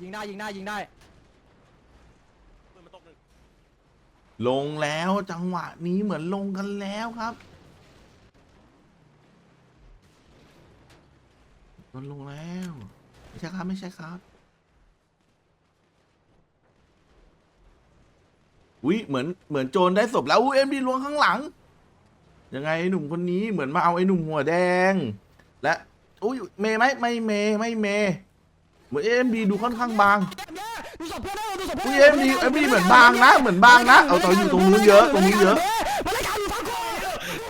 ยิงได้ยิงได้ยิงได้ลงแล้วจังหวะนี้เหมือนลงกันแล้วครับมันลงแล้ว ไม่ใช่ครับ ไม่ใช่ครับอุ้ยเหมือนเหมือนโจรได้ศพแล้วอุ้ยเอ็มดีล้วงข้างหลัง ยังไงไอ้หนุ่มคนนี้เหมือนมาเอาไอ้หนุ่มหัวแดง และอุ้ยเมย์ไหมไม่เมย์ไม่เมย์ เหมือนเอ็มดีดูค่อนข้างบางดูศพเพื่อนด้วยดูศพอุ้ยเอ็มดีเอ็มดีเหมือนบางนะ เหมือนบางนะ เอาต่ออยู่ตรงนู้นเยอะตรงนี้เยอะมาเลยกาวอยู่ฟังกู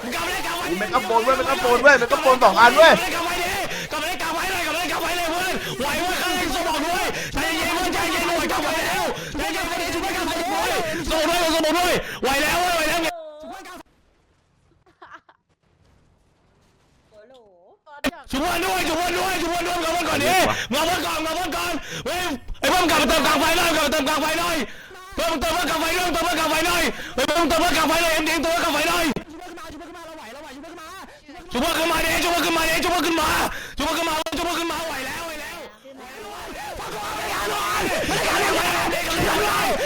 มึงกาวมาเลยกาวไว้แมกกาโฟนเว้ยแมกกาโฟนเว้ยแมกกาโฟนสองอันเว้ยกาวไว้ดิกาวมาเลยกาวไว้เลยกาวมาเลยกาวไว้เลยเพื่อนไหวเว้ย นดิมาเมื่อก่อนมาเมื่อก่อนเฮ้ยไอ้เพิ่มกลับมาเติมกลางไฟหน่อยกลับมาเติมกลางไฟหน่อยเพิ่มเติมกลางไฟหน่อยเติมกลางไฟหน่อยเฮ้ยเพิ่มเติมกลางไฟหน่อยเอ็มดีตัวกลางไฟหน่อยชุบขึ้นมาดิชุบขึ้นมาดิชุบขึ้นมาชุบขึ้นมาชุบขึ้นมาไหวแล้วไหวแล้ว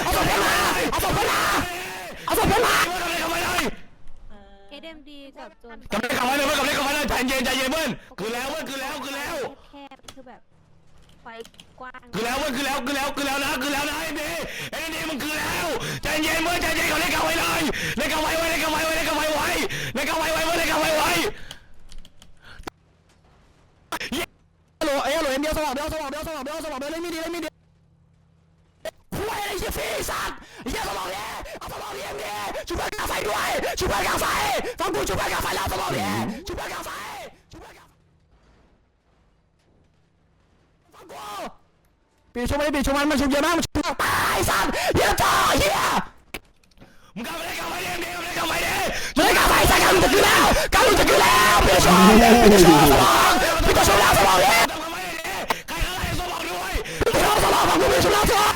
เอาศพขึ้นมาเอาศพขึ้นมาเอาศพขึ้นมาเอาศพขึ้นมาเอเดมดีกับโจนกำลังกำลังเลยกำลังกำลังใจเย็นใจเย็นเพื่อนคือแล้วเว้ยคือแล้วคือแล้วแคบๆคือแบบไฟกว้าง คือแล้วเว้ยคือแล้วคือแล้วคือแล้วนะคือแล้วนะไอ้ดีไอ้ดีมันคือแล้วใจเย็นเว้ยใจเย็นเขาเล่นกันไว้เลยเล่นกันไว้ไว้เล่นกันไว้ไว้เล่นกันไว้ไว้เล่นกันไว้ไว้เล่นกันไว้ไว้ฮัลโหลเอ้ยฮัลโหลเอ็มเดียวสว่างเดียวสว่างเดียวสว่างเดียวสว่างเดียวเล่นไม่ดีเล่นไม่ดีคุยอะไรเชี่ยฟีสัตว์เหี้ยสมองเนี่ยเอาสมองเนี่ยมเนี่ยช่วยเพื่อนกาไฟด้วยช่วยเพื่อนกาไฟฟังกูช่วยเพื่อนกาไฟแล้วสมองเนี่ยช่วยเพื่อนกาไฟช่วยเพื่อนกาไฟฟังกู ปีชมันปีชมันมันชุบเยอะมากมันชุบตายสัตว์เหี้ยจ่อเหี้ยมึงกาไฟได้กาไฟเนี่ยเนี่ยไม่ได้กาไฟเนี่ยไม่ได้กาไฟสักการมึงจะกินแล้วการมึงจะกินแล้วปีชมันปีชมสมองปีชมแล้วสมองเนี่ยใครอะไรสมองด้วยปีชมสมองฟังกูปีชมแล้วสมอง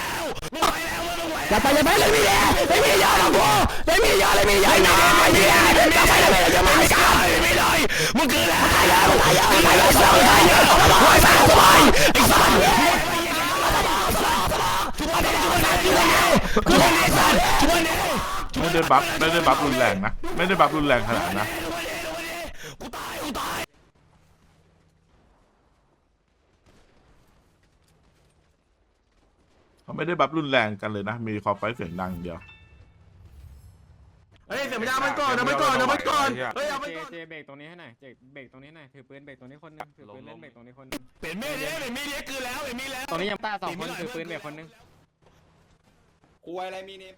อย่าไปอย่าไปเลยมีเดียเลยมีเยอะนะกูเลยมีเยอะเลยมีเยอะนะไอ้เดียอย่าไปเลยอย่ามาไม่กล้าไม่เลยมึงคือแล้วตายแล้วตายแล้วตายแล้วตายแล้วตายแล้วไอ้สัตว์สบายไอ้สัตว์ ทุกวันนี้ทุกวันนี้สัตว์ทุกวันนี้ไม่ได้บัฟไม่ได้บัฟรุนแรงนะ ไม่ได้บัฟรุนแรงขนาดนั้นนะ กูตายกูตายเขาไม่ได้บัฟรุนแรงกันเลยนะ มีคอไฟเสียงดังอย่างเดียว เฮ้ยเสียงยามันก่อนเอามันก่อนเอามันก่อนเฮ้ยเอามันเจก่อนเจเบรกตรงนี้ให้หน่อยเจเบรกตรงนี้หน่อยถือปืนเบรกตรงนี้คนนึงถือปืนเล่นเบรกตรงนี้คนนึงเป็นเมเดียเป็นเมเดียคือแล้วเป็นมีแล้วตรงนี้ยังต้าสองคนถือปืนเบรกคนนึง คุยอะไรมีเนม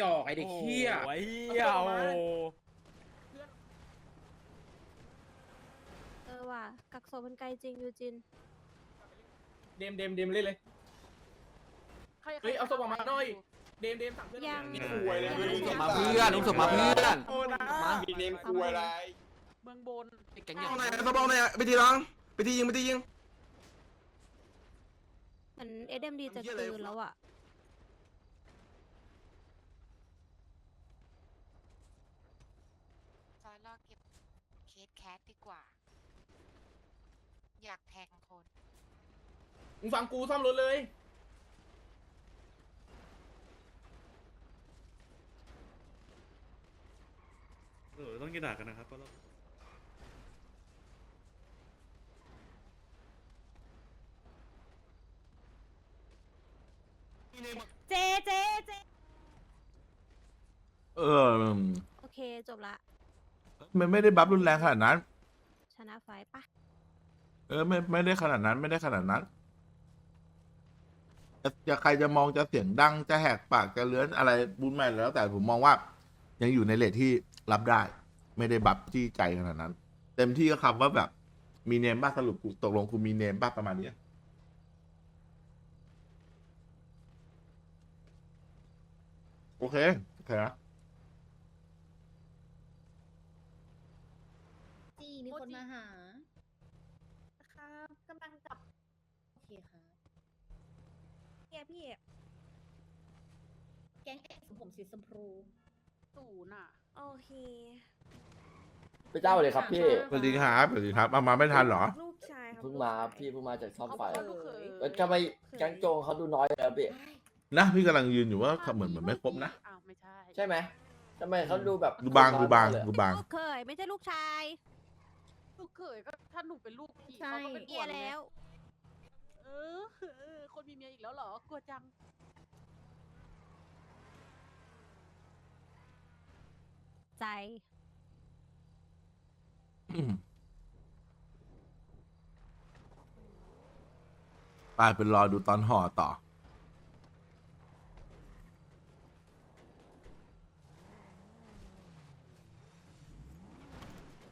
จอกไอเด็กเหี้ยโอ้ยเหี้ยโอ้เออว่ะกักโซมันไกลจริงยูจิน เดมเดมเดมเล่นเลย เฮ้ยเอาศพออกมาหน่อย เดมเดมสั่งเพื่อนยัง มีคุยอะไรยังมีไม่เนมมาเพื่อนอุ้มศพมาเพื่อนโอ้นะมีเนมคุยอะไรเมืองบนเอาไหนกระบอกไหนไปทีน้องไปทียิงไปทียิง เหมือนเอเดมดีจะคืนแล้วอะ ซอยลอกเก็บเคสแคสดีกว่า อยากแทงคน มึงฟังกูซ่อมรถเลย เออต้องกินด่ากันนะครับก็รอบเจเจเจเออ โอเคจบละ มันไม่ได้บัฟรุนแรงขนาดนั้น ชนะไฟปะเออไม่ไม่ได้ขนาดนั้น ไม่ได้ขนาดนั้นจะจะใครจะมองจะเสียงดังจะแหกปากจะเลื้อนอะไรบุญใหม่แล้วแต่ผมมองว่า ยังอยู่ในเลทที่รับได้ ไม่ได้บัฟที่ใจขนาดนั้น เต็มที่ก็คำว่าแบบมีเนมบ้าสรุปกูตกลงกูมีเนมบ้าประมาณนี้โอเคโอเคนะ มีคนมาหา ครับกำลังจับโอเคค่ะเฮียพี่แก๊งเอ็กซ์ผมสีชมพูศูนย์อะ โอเคพระเจ้าเลยครับพี่สวัสดีครับสวัสดีครับเอามาไม่ทันเหรอ ลูกชายคเพิ่งมาครับพี่เพิ่งมาจากซ่อมไฟเขาบอกว่าลูกเขยแล้วทำไมแก๊งโจงเขาดูน้อยเลยอะพี่นะพี่กำลังยืนอยู่ว่าเหมือนเหมือนไม่ครบนะอ้าวไม่ใช่ใช่ไหมทำไมเขาดูแบบดูบางดูบางน้อยเลยอะดูบางลูกเคยไม่ใช่ลูกชาย ลูกเขยก็ถ้าหนูเป็นลูกพี่ใช่ เขาก็เป็นเมียแล้ว เออเออ คนมีเมียอีกแล้วเหรอกลัวจัง ใจกลายเป็นรอดูตอนห่อต่อ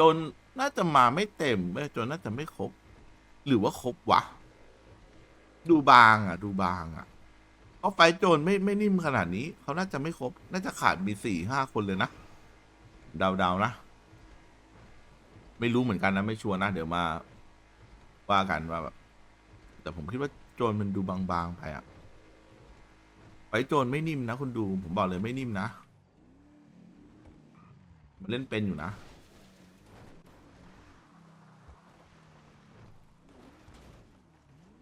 จนน่าจะมาไม่เต็มเว้ยจนน่าจะไม่ครบ หรือว่าครบวะ ดูบางอะ ดูบางอะเพราไฟโจนไม่ไม่นิ่มขนาดนี้ เขาน่าจะไม่ครบ น่าจะขาดมีสี่ห้าคนเลยนะเดาๆนะ ไม่รู้เหมือนกันนะ ไม่ชัวร์นะ เดี๋ยวมา ว่ากันว่าแบบแต่ผมคิดว่าโจนมันดูบางๆไปอะไฟโจนไม่นิ่มนะคุณดู ผมบอกเลยไม่นิ่มนะ มันเล่นเป็นอยู่นะ